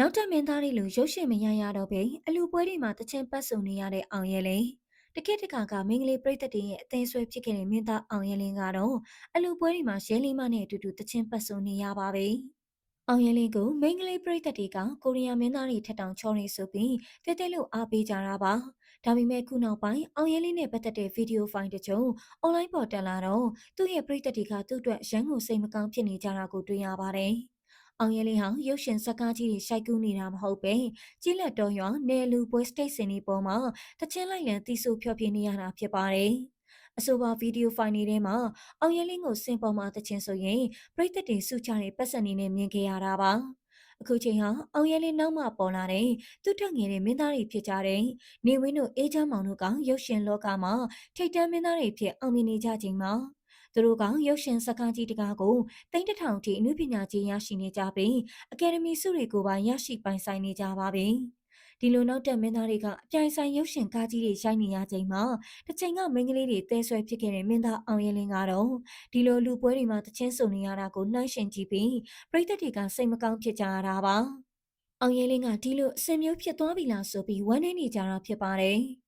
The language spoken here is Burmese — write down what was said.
နောက်တက်မင်းသားတွေလိုရုပ်ရှင်မရရတော့ပဲအလူပွဲတွေမှာတချင်းပတ်စုံနေရတဲ့အောင်ရဲလင်းတကိတကကမင်္ဂလေးပြည်သက်တွေရဲ့အသေးဆွဲဖြစ်ခဲ့တဲ့မင်းသားအောင်ရဲလင်းကတော့အလူပွဲတွေမှာရဲလင်းမနဲ့အတူတူတချင်းပတ်စုံနေရပါပဲအောင်ရဲလင်းကိုမင်္ဂလေးပြည်သက်တွေကကိုရီးယားမင်းသားတွေထက်တောင်ချောနေဆိုပြီးတဲတဲလို့အားပေးကြတာပါဒါပေမဲ့ခုနောက်ပိုင်းအောင်ရဲလင်းနဲ့ပတ်သက်တဲ့ဗီဒီယိုဖိုင်တချို့အွန်လိုင်းပေါ်တက်လာတော့သူ့ရဲ့ပြည်သက်တွေကသူ့အတွက်ရန်ကိုစိတ်မကောင်းဖြစ်နေကြတာကိုတွေ့ရပါတယ် အောင်ရဲလေးဟာရုပ်ရှင်ဇာတ်ကားကြီးတွေရှိုက်ကူးနေတာမဟုတ်ပဲကြီးလက်တော်ရွာနယ်လူပွဲစတိတ်စင်ဒီပေါ်မှာတချင်းလိုက်လံတီးဆိုဖျော်ဖြေနေရတာဖြစ်ပါတယ်။အဆိုပါဗီဒီယိုဖိုင်တွေထဲမှာအောင်ရဲလင်းကိုစင်ပေါ်မှာတချင်းဆိုရင်ပရိသတ်တွေစုချတဲ့ပတ်စံနေနဲ့မြင်ခဲ့ရတာပါ။အခုချိန်ဟာအောင်ရဲလင်းနောက်မှပေါ်လာတဲ့သူ့ထက်ငယ်တဲ့မင်းသားတွေဖြစ်ကြတဲ့နေဝင်းတို့အေးချမ်းမောင်တို့ကရုပ်ရှင်လောကမှာထိတ်တန့်မင်းသားတွေဖြစ်အောင်မြင်နေကြချိန်မှာ သူတို့ကရုပ်ရှင်စကားကြီးတကားကိုတိန့်တထောင်ထိအမှုပညာကြီးရရှိနေကြပြီးအကယ်ဒမီဆုတွေကိုပါရရှိပိုင်ဆိုင်နေကြပါပြီ။ဒီလိုနောက်တက်မင်းသားတွေကအပြိုင်ဆိုင်ရုပ်ရှင်ကားကြီးတွေရိုက်နေရချိန်မှာတစ်ချိန်ကမင်းကလေးတွေတဲဆွဲဖြစ်ခဲ့တဲ့မင်းသားအောင်ရဲလင်းကတော့ဒီလိုလူပွဲတွေမှာတချင်းစုံနေရတာကိုနှိုင်းရှင်ကြည့်ပြီးပြည်သက်တွေကစိတ်မကောင်းဖြစ်ကြရတာပါ။အောင်ရဲလင်းကဒီလိုအစင်မျိုးဖြစ်သွားပြီလားဆိုပြီးဝမ်းနည်းနေကြတာဖြစ်ပါတယ်။